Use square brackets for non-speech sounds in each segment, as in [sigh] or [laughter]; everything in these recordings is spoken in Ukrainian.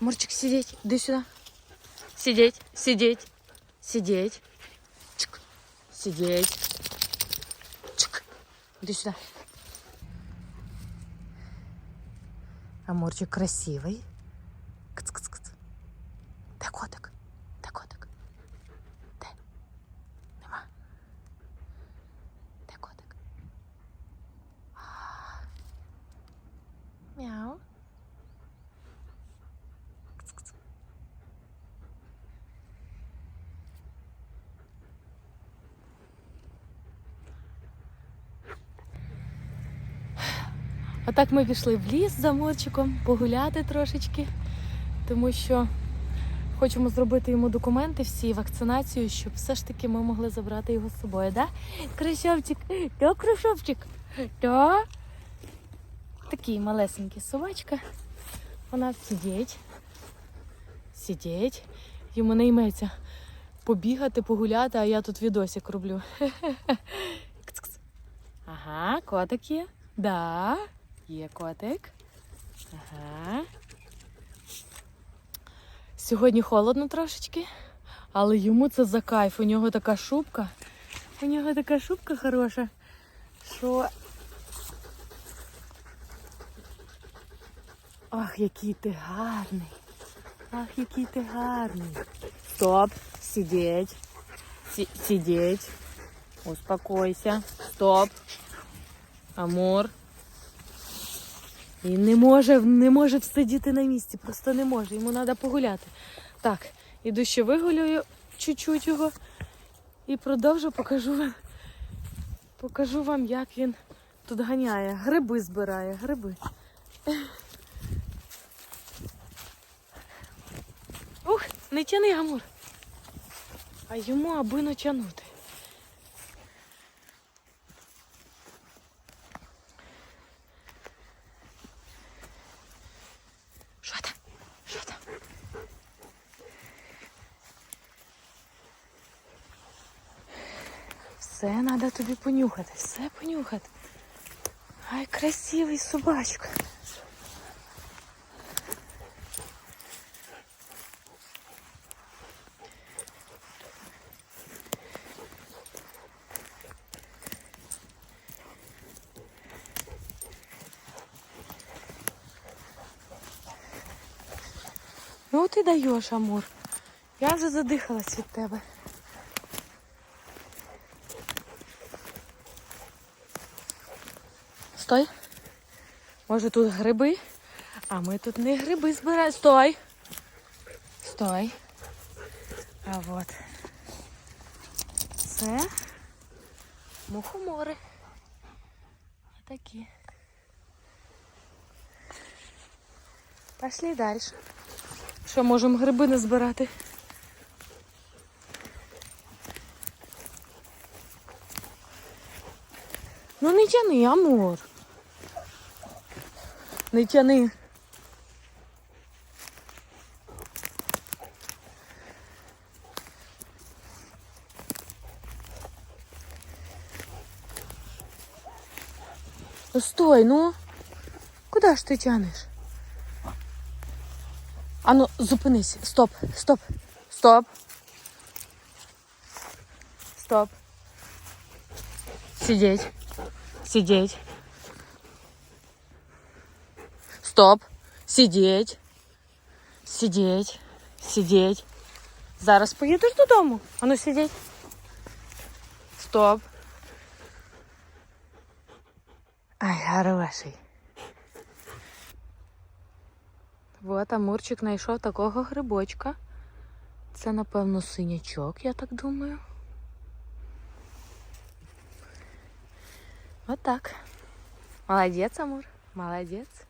Мурчик, сидеть. Иди сюда. Сидеть, сидеть, сидеть. Чик. Сидеть. Чик. Иди сюда. Амурчик красивый. Отак ми пішли в ліс за морчиком погуляти трошечки, тому що хочемо зробити йому документи всі, вакцинацію, щоб все ж таки ми могли забрати його з собою, да? Красавчик, да, красавчик, да. Такий малесенький собачка. Вона сидіть, сидіть. Йому не йметься побігати, погуляти, а я тут відосик роблю. [laughs] Ага, котик є. Да, є котик. Ага. Сьогодні холодно трошечки, але йому це за кайф. У нього така шубка. У нього така шубка хороша, що. Ах, який ти гарний. Ах, який ти гарний. Стоп, сидеть. Си- сидеть. Успокойся. Стоп. Амур. Він не може, не може всидіти на місці, просто не може. Йому треба погуляти. Так, іду ще вигулюю чуть-чуть його і продовжу покажу вам, покажу вам, як він тут ганяє. Гриби збирає, гриби. Ух, не тяни, Амур. А йому аби не тянути. Що там? Що там? Все треба тобі понюхати, все понюхати. Ай, красивий собачка. Ну ти даєш, Амур. Я вже задихалась від тебе. Стой. Може тут гриби? А ми тут не гриби збираємо. Стой. Стой. А от. Це мухомори. Отакі. Пошли далі. Що, можемо гриби не збирати? Ну не тяни, Амур. Не. Ну стой, ну. Куди ж ти тянеш? Ану, зупинись. Стоп, стоп, стоп. Стоп. Сидеть. Сидеть. Стоп. Сидеть. Сидеть. Сидеть. Зараз поїдеш додому. Ану сидеть. Стоп. Ай, хороший. Вот Амурчик знайшов такого грибочка. Це, напевно, синячок, я так думаю. Отак. Молодець, Амур. Молодець.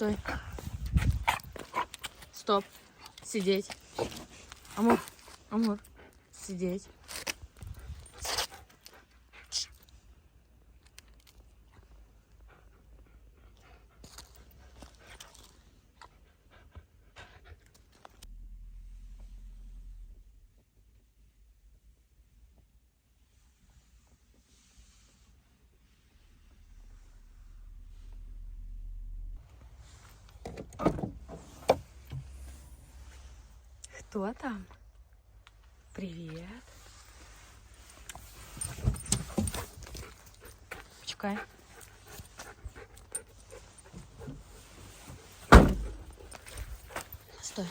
Стой. Стоп. Сидеть. Амур. Амур. Сидеть. Кто там? Привет. Почекай. Стой.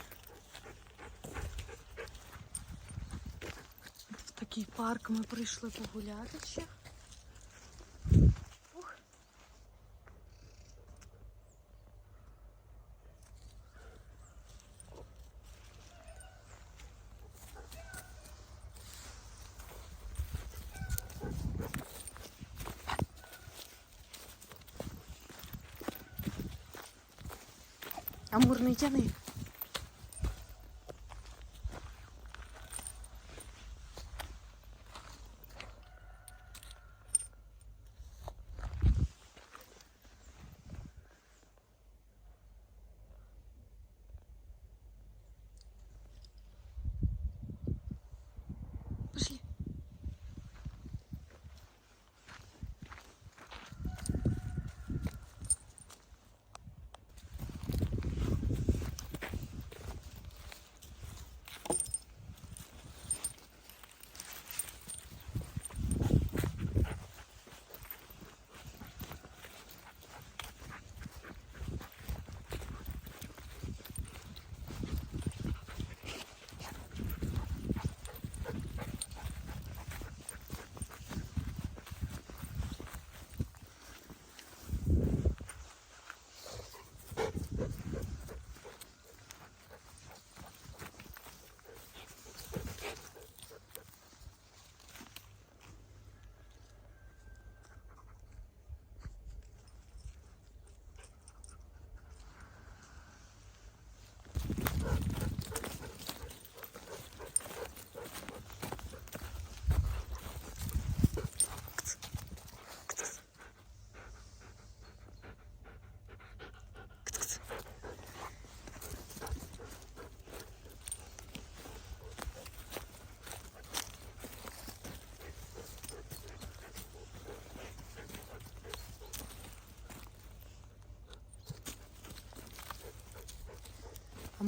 В такий парк ми прийшли погуляти ще. Амур, не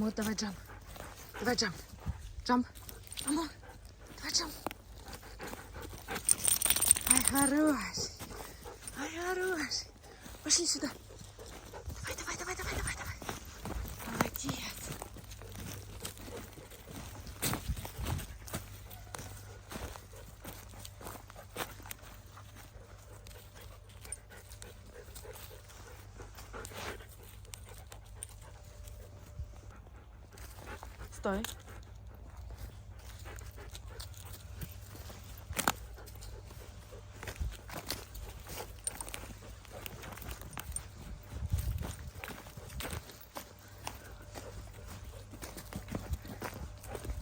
Амур, давай джамп. Давай джамп. Джамп. Амур, давай джамп. Ай, хорош. Ай, хорош. Пошли сюда. Стой.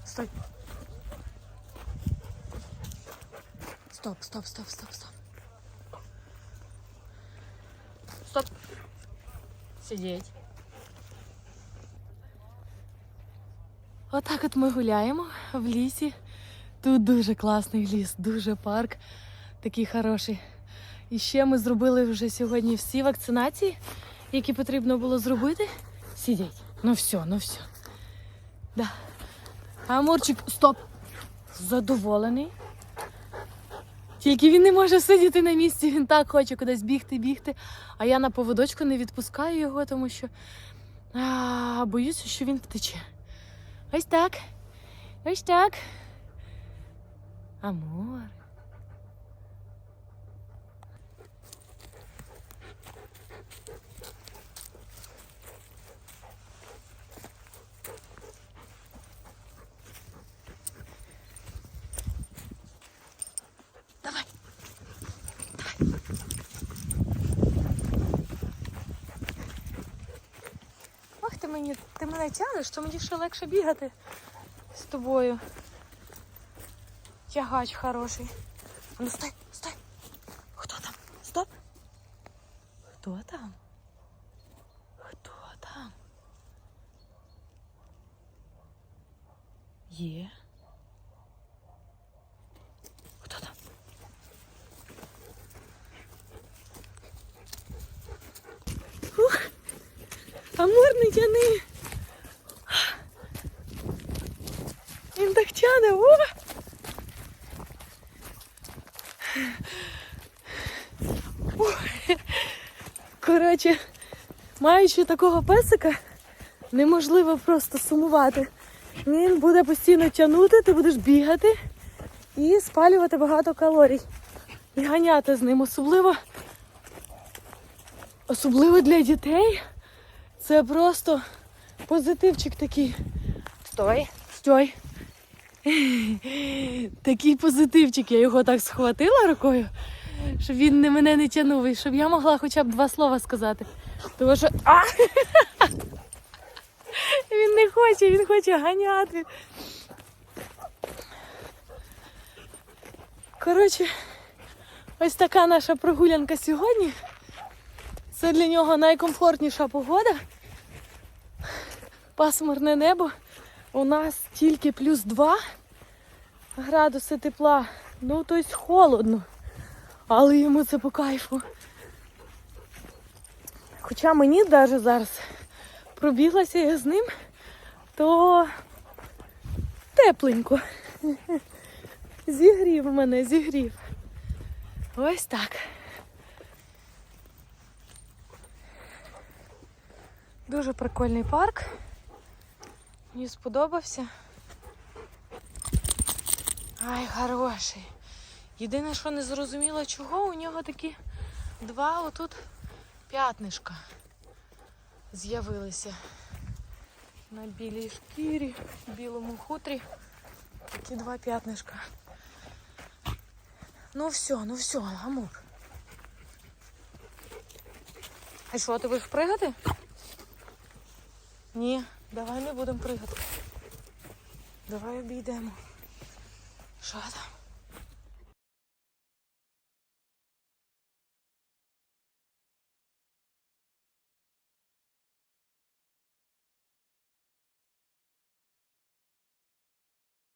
Стой. Стоп, стоп, стоп, стоп, стоп. Стоп. Сидеть. Отак от ми гуляємо в лісі. Тут дуже класний ліс, дуже парк, такий хороший. І ще ми зробили вже сьогодні всі вакцинації, які потрібно було зробити. Сидіть. Ну все, ну все. Да. Амурчик, стоп! Задоволений. Тільки він не може сидіти на місці, він так хоче кудись бігти, бігти. А я на поводочку не відпускаю його, тому що а, боюся, що він втече. Ось так. Ось так. Амор. Мене тягнеш, то мені ще легше бігати з тобою. Тягач хороший. Ну стой, стой. Хто там? Стоп. Хто там? Хто там? Є. Хто там? Ух, Амур не тяни. Він так тяне, о! Ой. Коротше, маючи такого песика, неможливо просто сумувати. Він буде постійно тягнути, ти будеш бігати і спалювати багато калорій. І ганяти з ним. Особливо, особливо для дітей. Це просто позитивчик такий. Стой, стой. Такий позитивчик. Я його так схватила рукою, щоб він не мене не тягнув, і щоб я могла хоча б два слова сказати. Тому що. А! Він не хоче, він хоче ганяти. Коротше, ось така наша прогулянка сьогодні. Це для нього найкомфортніша погода. Пасмурне небо. У нас тільки плюс 2 градуси тепла. Ну, тобто холодно. Але йому це по кайфу. Хоча мені навіть зараз пробіглася я з ним, то тепленько. Зігрів мене, зігрів. Ось так. Дуже прикольний парк. Мені сподобався. Ай, хороший. Єдине, що не зрозуміло, чого у нього такі два отут п'ятнишка з'явилися. На білій шкірі, білому хутрі. Такі два п'ятнишка. Ну все, ну все, Амур. А що, ти будеш пригати? Ні, давай не будемо пригати. Давай обійдемо. Що там?